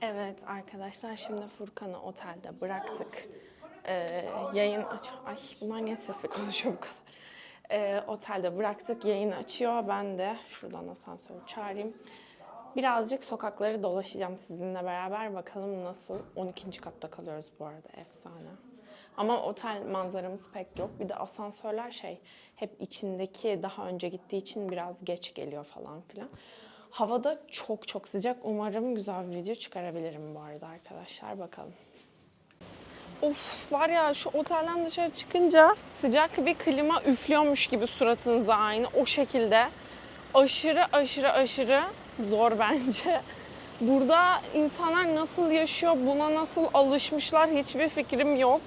Evet arkadaşlar şimdi Furkan'ı otelde bıraktık. Ee, yayın aç... Ay bunlar niye sesli konuşuyor bu kadar? Ee, otelde bıraktık yayın açıyor. Ben de şuradan asansörü çağırayım. Birazcık sokakları dolaşacağım sizinle beraber. Bakalım nasıl. 12. katta kalıyoruz bu arada. Efsane. Ama otel manzaramız pek yok. Bir de asansörler şey hep içindeki daha önce gittiği için biraz geç geliyor falan filan. Havada çok çok sıcak. Umarım güzel bir video çıkarabilirim bu arada arkadaşlar. Bakalım. Of var ya şu otelden dışarı çıkınca sıcak bir klima üflüyormuş gibi suratınıza aynı o şekilde. Aşırı aşırı aşırı zor bence. Burada insanlar nasıl yaşıyor, buna nasıl alışmışlar hiçbir fikrim yok.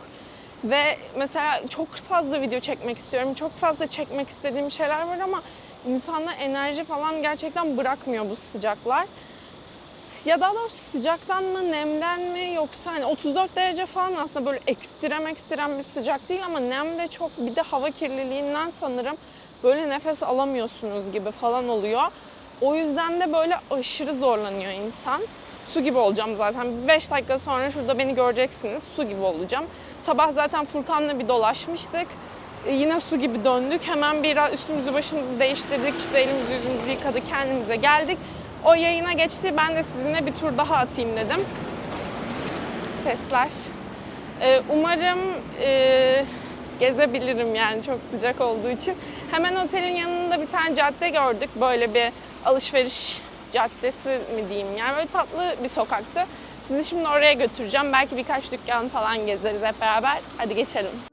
Ve mesela çok fazla video çekmek istiyorum. Çok fazla çekmek istediğim şeyler var ama insanda enerji falan gerçekten bırakmıyor bu sıcaklar. Ya daha doğrusu sıcaktan mı, nemden mi yoksa hani 34 derece falan aslında böyle ekstrem ekstrem bir sıcak değil ama nem de çok bir de hava kirliliğinden sanırım böyle nefes alamıyorsunuz gibi falan oluyor. O yüzden de böyle aşırı zorlanıyor insan. Su gibi olacağım zaten. 5 dakika sonra şurada beni göreceksiniz. Su gibi olacağım. Sabah zaten Furkan'la bir dolaşmıştık. E, yine su gibi döndük. Hemen bir üstümüzü başımızı değiştirdik. İşte elimizi yüzümüzü yıkadık. Kendimize geldik. O yayına geçti. Ben de sizinle bir tur daha atayım dedim. Sesler. Ee, umarım e, gezebilirim yani çok sıcak olduğu için. Hemen otelin yanında bir tane cadde gördük. Böyle bir alışveriş caddesi mi diyeyim yani böyle tatlı bir sokaktı. Sizi şimdi oraya götüreceğim. Belki birkaç dükkan falan gezeriz hep beraber. Hadi geçelim.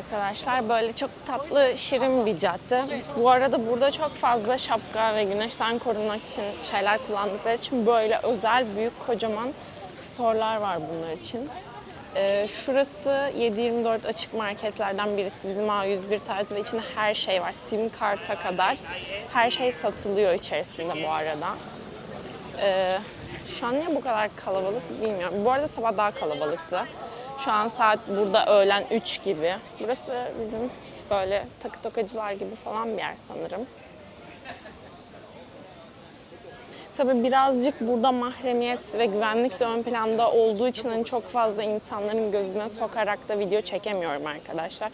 Arkadaşlar böyle çok tatlı şirin bir cadde. Bu arada burada çok fazla şapka ve güneşten korunmak için şeyler kullandıkları için böyle özel büyük kocaman storelar var bunlar için. Ee, şurası 7-24 açık marketlerden birisi. Bizim A101 tarzı ve içinde her şey var. Sim karta kadar her şey satılıyor içerisinde bu arada. Ee, şu an niye bu kadar kalabalık bilmiyorum. Bu arada sabah daha kalabalıktı. Şu an saat burada öğlen 3 gibi. Burası bizim böyle takı tokacılar gibi falan bir yer sanırım. Tabii birazcık burada mahremiyet ve güvenlik de ön planda olduğu için hani çok fazla insanların gözüne sokarak da video çekemiyorum arkadaşlar.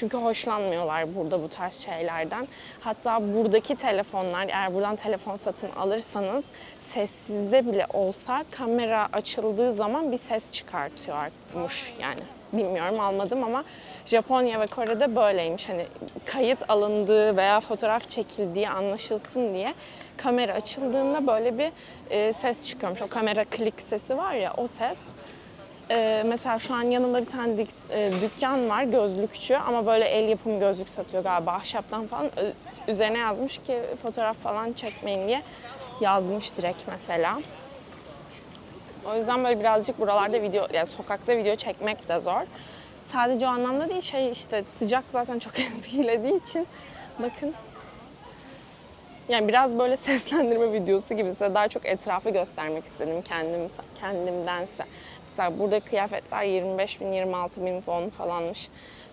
Çünkü hoşlanmıyorlar burada bu tarz şeylerden. Hatta buradaki telefonlar eğer buradan telefon satın alırsanız sessizde bile olsa kamera açıldığı zaman bir ses çıkartıyormuş yani. Bilmiyorum almadım ama Japonya ve Kore'de böyleymiş. Hani kayıt alındığı veya fotoğraf çekildiği anlaşılsın diye kamera açıldığında böyle bir e, ses çıkıyormuş. O kamera klik sesi var ya o ses. E, mesela şu an yanımda bir tane dik- e, dükkan var gözlükçü ama böyle el yapımı gözlük satıyor galiba ahşaptan falan. Üzerine yazmış ki fotoğraf falan çekmeyin diye yazmış direkt mesela. O yüzden böyle birazcık buralarda video, yani sokakta video çekmek de zor. Sadece o anlamda değil şey işte sıcak zaten çok etkilediği için bakın yani biraz böyle seslendirme videosu gibi size daha çok etrafı göstermek istedim kendim kendimdense. Mesela burada kıyafetler 25 bin, 26 bin fon falanmış.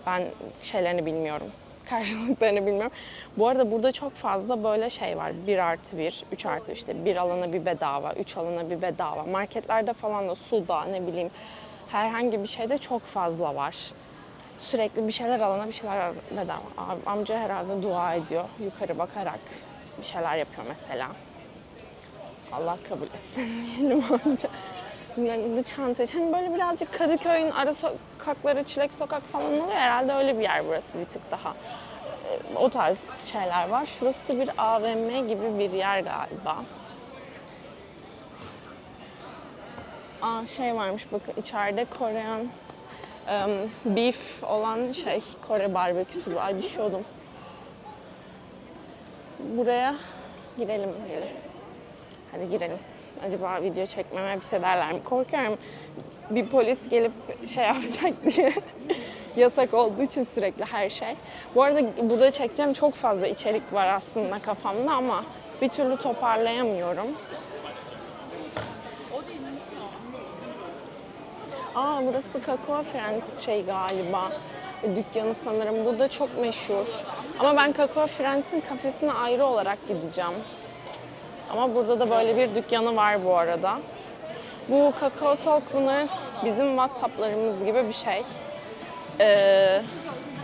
Ben şeylerini bilmiyorum. Karşılıklarını bilmiyorum. Bu arada burada çok fazla böyle şey var. 1 artı 1, 3 artı işte bir alana bir bedava, 3 alana bir bedava. Marketlerde falan da suda ne bileyim herhangi bir şeyde çok fazla var. Sürekli bir şeyler alana bir şeyler bedava. Amca herhalde dua ediyor yukarı bakarak bir şeyler yapıyor mesela. Allah kabul etsin diyelim amca. Yani çanta hani böyle birazcık Kadıköy'ün ara sokakları, Çilek Sokak falan oluyor. Herhalde öyle bir yer burası bir tık daha. E, O tarz şeyler var. Şurası bir AVM gibi bir yer galiba. Aa şey varmış bakın içeride Korean em, beef olan şey Kore barbeküsü. Ay düşüyordum. Buraya girelim girelim. Hadi girelim. Acaba video çekmeme bir şey derler mi? Korkuyorum. Bir polis gelip şey yapacak diye. Yasak olduğu için sürekli her şey. Bu arada burada çekeceğim çok fazla içerik var aslında kafamda ama bir türlü toparlayamıyorum. Aa burası Kakao Friends şey galiba. Dükkanı sanırım. Burada çok meşhur. Ama ben Kakao Friends'in kafesine ayrı olarak gideceğim. Ama burada da böyle bir dükkanı var bu arada. Bu Kakao Talk bunların bizim WhatsApp'larımız gibi bir şey. Ee,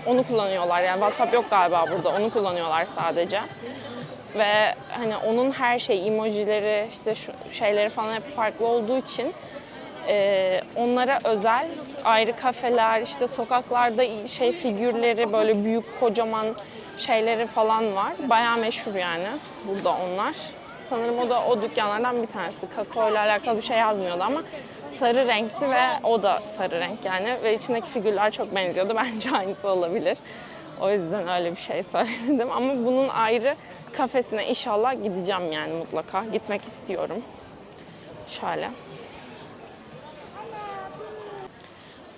onu kullanıyorlar yani WhatsApp yok galiba burada onu kullanıyorlar sadece. Ve hani onun her şey emojileri işte şu şeyleri falan hep farklı olduğu için ee, onlara özel ayrı kafeler, işte sokaklarda şey figürleri böyle büyük kocaman şeyleri falan var. Bayağı meşhur yani burada onlar. Sanırım o da o dükkanlardan bir tanesi. Kakao ile alakalı bir şey yazmıyordu ama sarı renkti ve o da sarı renk yani. Ve içindeki figürler çok benziyordu. Bence aynısı olabilir. O yüzden öyle bir şey söyledim. Ama bunun ayrı kafesine inşallah gideceğim yani mutlaka. Gitmek istiyorum. Şöyle.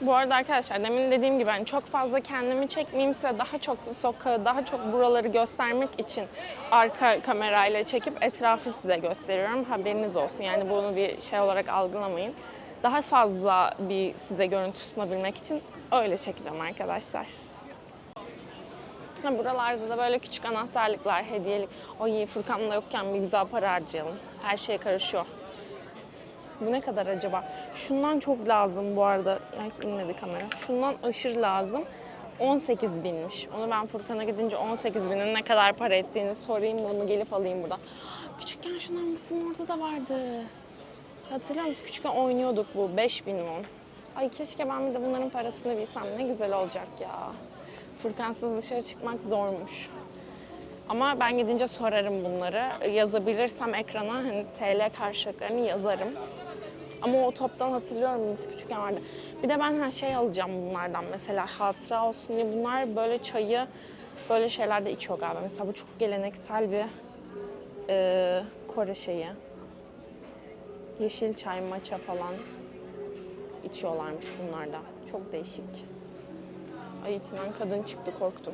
Bu arada arkadaşlar demin dediğim gibi hani çok fazla kendimi çekmeyeyimse daha çok sokağı, daha çok buraları göstermek için arka kamerayla çekip etrafı size gösteriyorum. Haberiniz olsun. Yani bunu bir şey olarak algılamayın. Daha fazla bir size görüntü sunabilmek için öyle çekeceğim arkadaşlar. Ha, buralarda da böyle küçük anahtarlıklar, hediyelik. Oy Furkan'la yokken bir güzel para harcayalım. Her şeye karışıyor. Bu ne kadar acaba? Şundan çok lazım bu arada. Ay inmedi kamera. Şundan aşırı lazım. 18 binmiş. Onu ben Furkan'a gidince 18 binin ne kadar para ettiğini sorayım. Bunu gelip alayım buradan. Küçükken şundan bizim orada da vardı. Hatırlıyor musun? Küçükken oynuyorduk bu. 5 bin won. Ay keşke ben bir de bunların parasını bilsem. Ne güzel olacak ya. Furkansız dışarı çıkmak zormuş. Ama ben gidince sorarım bunları. Yazabilirsem ekrana hani TL karşılıklarını yazarım. Ama o toptan hatırlıyorum biz küçükken vardı. Bir de ben her şey alacağım bunlardan mesela hatıra olsun diye. Bunlar böyle çayı böyle şeylerde içiyor galiba. Mesela bu çok geleneksel bir e, Kore şeyi. Yeşil çay, matcha falan içiyorlarmış bunlarda. Çok değişik. Ay içinden kadın çıktı korktum.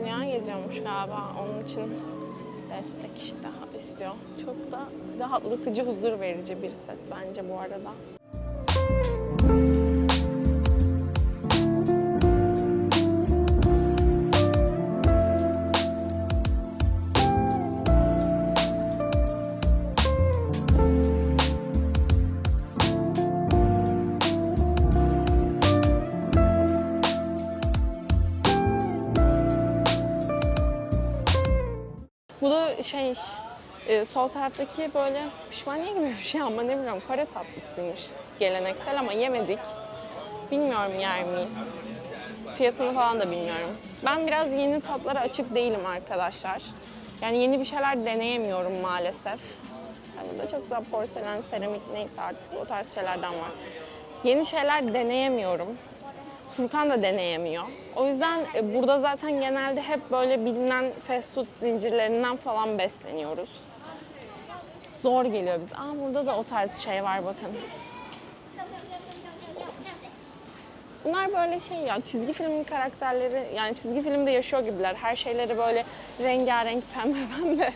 Dünya geziyormuş galiba. Onun için destek işte istiyor. Çok da rahatlatıcı, huzur verici bir ses bence bu arada. Sol taraftaki böyle pişmaniye gibi bir şey ama ne bileyim Kore tatlısıymış. Geleneksel ama yemedik. Bilmiyorum yer miyiz? Fiyatını falan da bilmiyorum. Ben biraz yeni tatlara açık değilim arkadaşlar. Yani yeni bir şeyler deneyemiyorum maalesef. Yani burada çok güzel porselen, seramik neyse artık o tarz şeylerden var. Yeni şeyler deneyemiyorum. Furkan da deneyemiyor. O yüzden e, burada zaten genelde hep böyle bilinen fast food zincirlerinden falan besleniyoruz. Zor geliyor bize. Aa burada da o tarz şey var bakın. Bunlar böyle şey ya çizgi filmin karakterleri yani çizgi filmde yaşıyor gibiler. Her şeyleri böyle rengarenk pembe pembe.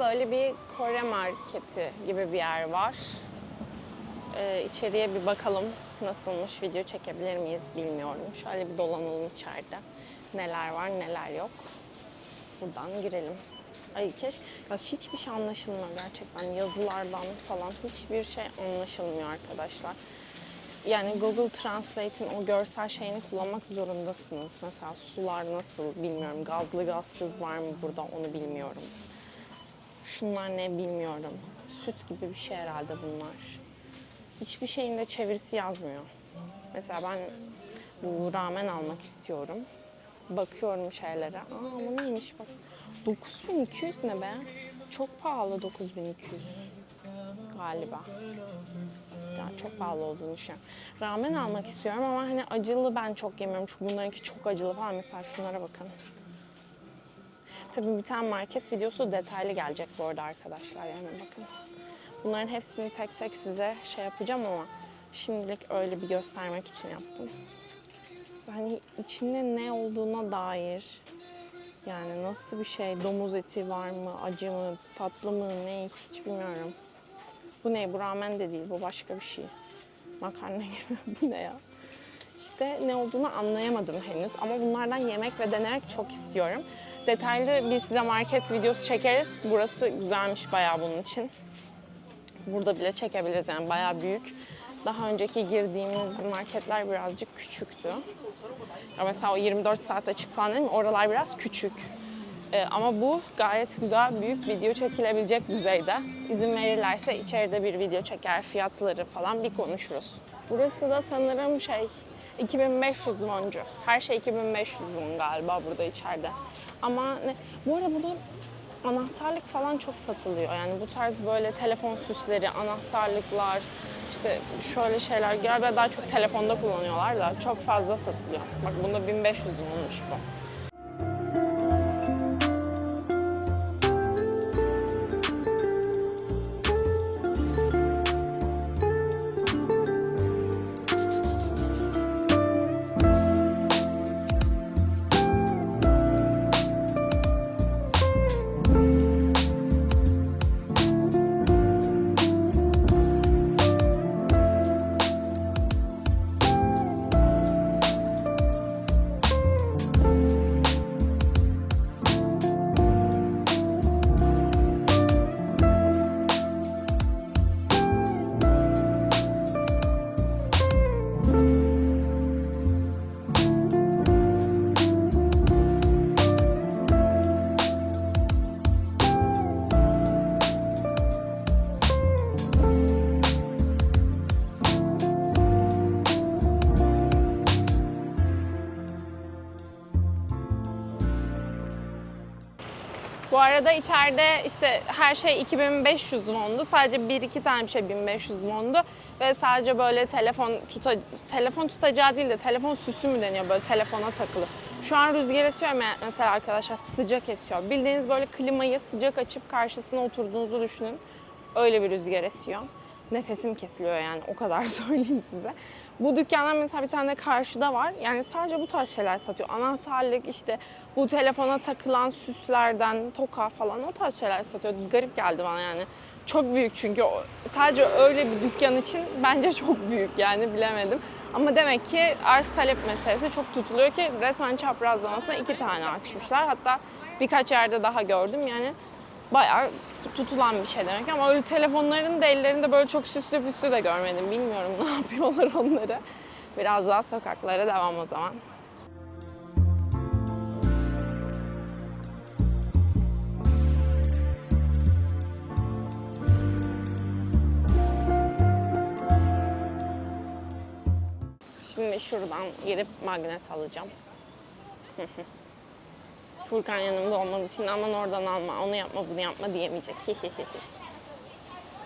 Böyle bir Kore marketi gibi bir yer var. Ee, içeriye bir bakalım nasılmış, video çekebilir miyiz bilmiyorum. Şöyle bir dolanalım içeride. Neler var, neler yok. Buradan girelim. Ay keş, ya hiçbir şey anlaşılmıyor gerçekten. Yazılardan falan hiçbir şey anlaşılmıyor arkadaşlar. Yani Google Translate'in o görsel şeyini kullanmak zorundasınız. Mesela sular nasıl bilmiyorum. Gazlı gazsız var mı burada onu bilmiyorum. Şunlar ne bilmiyorum. Süt gibi bir şey herhalde bunlar. Hiçbir şeyin de çevirisi yazmıyor. Mesela ben bu ramen almak istiyorum. Bakıyorum şeylere. Aa bu neymiş bak. 9200 ne be? Çok pahalı 9200 galiba. Yani çok pahalı olduğunu düşünüyorum. Ramen almak istiyorum ama hani acılı ben çok yemiyorum. Çünkü bunlarınki çok acılı falan. Mesela şunlara bakın. Tabii bir tane market videosu detaylı gelecek bu arada arkadaşlar yani bakın. Bunların hepsini tek tek size şey yapacağım ama şimdilik öyle bir göstermek için yaptım. Hani içinde ne olduğuna dair yani nasıl bir şey, domuz eti var mı, acı mı, tatlı mı, ne hiç bilmiyorum. Bu ne? Bu ramen de değil, bu başka bir şey. Makarna gibi. bu ne ya? İşte ne olduğunu anlayamadım henüz ama bunlardan yemek ve denemek çok istiyorum. Detaylı bir size market videosu çekeriz. Burası güzelmiş bayağı bunun için. Burada bile çekebiliriz yani bayağı büyük. Daha önceki girdiğimiz marketler birazcık küçüktü. Ya mesela o 24 saat açık falan değil mi? Oralar biraz küçük. Ee, ama bu gayet güzel, büyük video çekilebilecek düzeyde. İzin verirlerse içeride bir video çeker, fiyatları falan bir konuşuruz. Burası da sanırım şey 2500 woncu. Her şey 2500 won galiba burada içeride. Ama ne, bu arada burada anahtarlık falan çok satılıyor. Yani bu tarz böyle telefon süsleri, anahtarlıklar, işte şöyle şeyler galiba daha çok telefonda kullanıyorlar da çok fazla satılıyor. Bak bunda 1500 olmuş bu. Arada içeride işte her şey 2500 wondu. Sadece bir iki tane bir şey 1500 wondu. Ve sadece böyle telefon tuta, telefon tutacağı değil de telefon süsü mü deniyor böyle telefona takılı. Şu an rüzgar esiyor me- mesela arkadaşlar sıcak esiyor. Bildiğiniz böyle klimayı sıcak açıp karşısına oturduğunuzu düşünün. Öyle bir rüzgar esiyor. Nefesim kesiliyor yani o kadar söyleyeyim size. Bu dükkanlar mesela bir tane karşıda var. Yani sadece bu tarz şeyler satıyor. Anahtarlık işte bu telefona takılan süslerden toka falan o tarz şeyler satıyor. Garip geldi bana yani. Çok büyük çünkü sadece öyle bir dükkan için bence çok büyük yani bilemedim. Ama demek ki arz talep meselesi çok tutuluyor ki resmen çaprazlamasına iki tane açmışlar. Hatta birkaç yerde daha gördüm yani bayağı tutulan bir şey demek ama öyle telefonların da ellerinde böyle çok süslü püslü de görmedim. Bilmiyorum ne yapıyorlar onları. Biraz daha sokaklara devam o zaman. Şimdi şuradan girip magnet alacağım. Furkan yanımda olmadığı için aman oradan alma, onu yapma, bunu yapma diyemeyecek.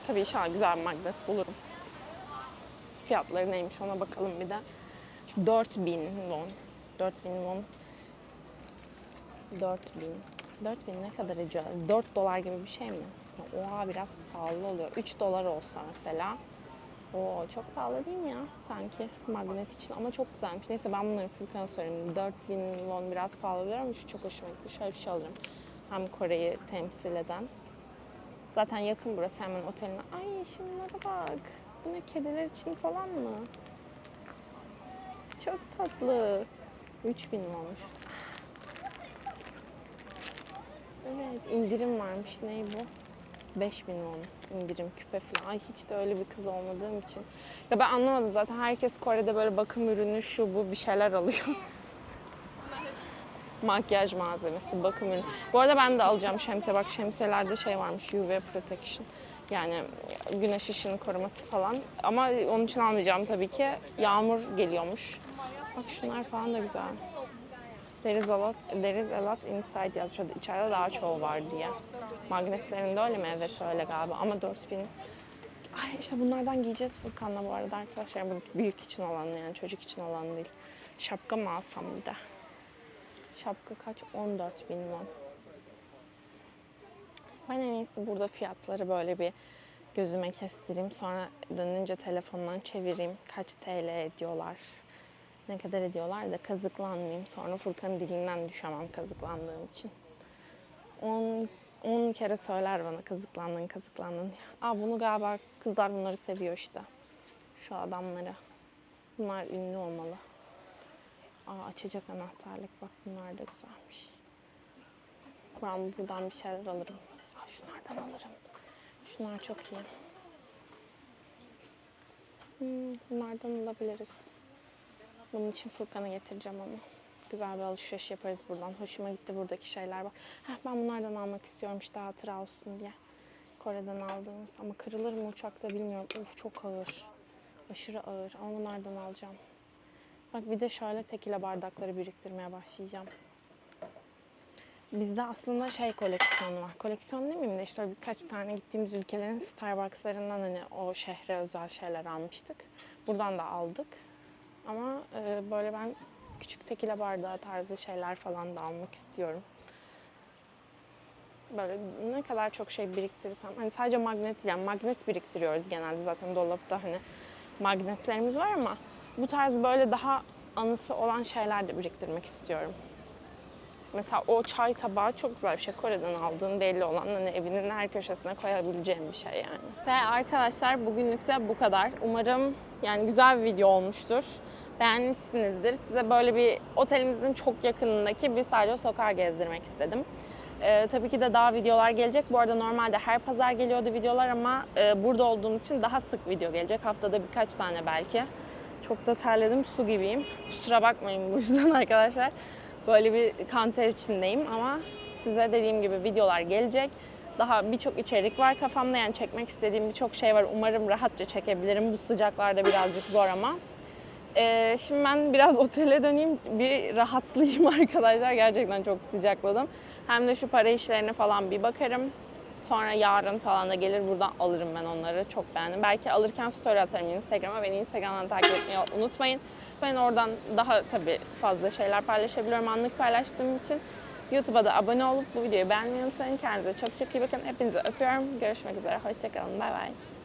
Tabii inşallah güzel bir magnet bulurum. Fiyatları neymiş ona bakalım bir de. 4000 won. 4000 won. 4000. 4000 ne kadar ediyor? 4 dolar gibi bir şey mi? Oha biraz pahalı oluyor. 3 dolar olsa mesela. Oo çok pahalı değil mi ya sanki magnet için ama çok güzelmiş. Neyse ben bunları Furkan'a sorayım. 4000 won biraz pahalı oluyor ama şu çok hoşuma gitti. Şöyle bir şey alırım. Hem Kore'yi temsil eden. Zaten yakın burası hemen oteline. Ay şunlara bak. Bu ne kediler için falan mı? Çok tatlı. 3000 mi olmuş? Evet indirim varmış. Ne bu? 5000 won indirim küpe falan. Ay hiç de öyle bir kız olmadığım için. Ya ben anlamadım zaten herkes Kore'de böyle bakım ürünü şu bu bir şeyler alıyor. Makyaj malzemesi, bakım ürünü. Bu arada ben de alacağım şemsiye. Bak şemsiyelerde şey varmış UV protection. Yani güneş ışığını koruması falan. Ama onun için almayacağım tabii ki. Yağmur geliyormuş. Bak şunlar falan da güzel. There is a lot, there is a lot inside yazmış. Orada İçeride daha çoğu var diye. Magneslerinde öyle mi? Evet öyle galiba. Ama 4000 Ay işte bunlardan giyeceğiz Furkan'la bu arada arkadaşlar. Bu büyük için olan yani çocuk için olan değil. Şapka mı alsam bir de? Şapka kaç? 14 bin won. Ben en iyisi burada fiyatları böyle bir gözüme kestireyim. Sonra dönünce telefondan çevireyim. Kaç TL ediyorlar? Ne kadar ediyorlar da kazıklanmayayım. Sonra Furkan'ın dilinden düşemem kazıklandığım için. 10 10 kere söyler bana kazıklandın, kazıklandın. Aa bunu galiba kızlar bunları seviyor işte. Şu adamları. Bunlar ünlü olmalı. Aa açacak anahtarlık bak bunlar da güzelmiş. Ben buradan bir şeyler alırım. Aa şunlardan alırım. Şunlar çok iyi. Hmm, bunlardan alabiliriz. Bunun için Furkan'a getireceğim ama. Güzel bir alışveriş yaparız buradan. Hoşuma gitti buradaki şeyler bak. Heh, ben bunlardan almak istiyorum işte hatıra olsun diye. Kore'den aldığımız ama kırılır mı uçakta bilmiyorum. Uf çok ağır. Aşırı ağır ama bunlardan alacağım. Bak bir de şöyle tekile bardakları biriktirmeye başlayacağım. Bizde aslında şey koleksiyonu var. Koleksiyon demeyeyim de işte birkaç tane gittiğimiz ülkelerin Starbucks'larından hani o şehre özel şeyler almıştık. Buradan da aldık. Ama e, böyle ben küçük tekile bardağı tarzı şeyler falan da almak istiyorum. Böyle ne kadar çok şey biriktirirsem, hani sadece magnet yani magnet biriktiriyoruz genelde zaten dolapta hani magnetlerimiz var ama bu tarz böyle daha anısı olan şeyler de biriktirmek istiyorum. Mesela o çay tabağı çok güzel bir şey. Kore'den aldığın belli olan hani evinin her köşesine koyabileceğim bir şey yani. Ve arkadaşlar bugünlük de bu kadar. Umarım yani güzel bir video olmuştur. Beğenmişsinizdir. Size böyle bir otelimizin çok yakınındaki bir sadece sokağa gezdirmek istedim. Ee, tabii ki de daha videolar gelecek. Bu arada normalde her pazar geliyordu videolar ama e, burada olduğumuz için daha sık video gelecek. Haftada birkaç tane belki. Çok da terledim, su gibiyim. Kusura bakmayın bu yüzden arkadaşlar. Böyle bir kanter içindeyim ama size dediğim gibi videolar gelecek. Daha birçok içerik var kafamda yani çekmek istediğim birçok şey var. Umarım rahatça çekebilirim. Bu sıcaklarda birazcık zor ama. Ee, şimdi ben biraz otele döneyim. Bir rahatlayayım arkadaşlar. Gerçekten çok sıcakladım. Hem de şu para işlerine falan bir bakarım. Sonra yarın falan da gelir buradan alırım ben onları. Çok beğendim. Belki alırken story atarım Instagram'a. Beni Instagram'dan takip etmeyi unutmayın. Ben oradan daha tabii fazla şeyler paylaşabiliyorum anlık paylaştığım için. YouTube'a da abone olup bu videoyu beğenmeyi unutmayın. Kendinize çok çok iyi bakın. Hepinizi öpüyorum. Görüşmek üzere. Hoşçakalın. Bay bay.